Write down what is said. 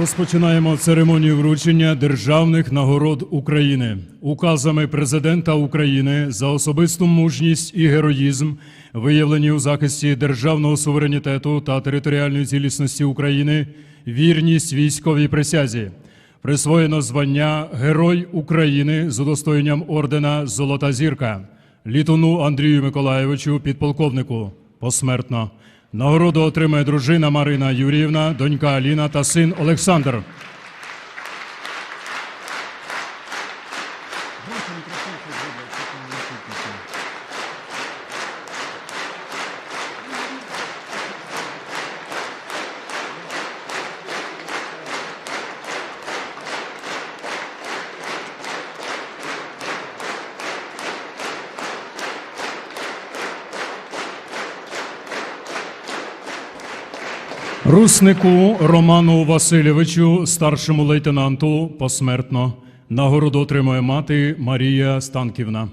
Розпочинаємо церемонію вручення державних нагород України. Указами президента України за особисту мужність і героїзм, виявлені у захисті державного суверенітету та територіальної цілісності України, вірність військовій присязі. Присвоєно звання Герой України з удостоєнням ордена Золота зірка літуну Андрію Миколаєвичу, підполковнику, посмертно. Нагороду отримає дружина Марина Юріївна, донька Аліна та син Олександр. Руснику Роману Васильовичу, старшому лейтенанту, посмертно. Нагороду отримує мати Марія Станківна.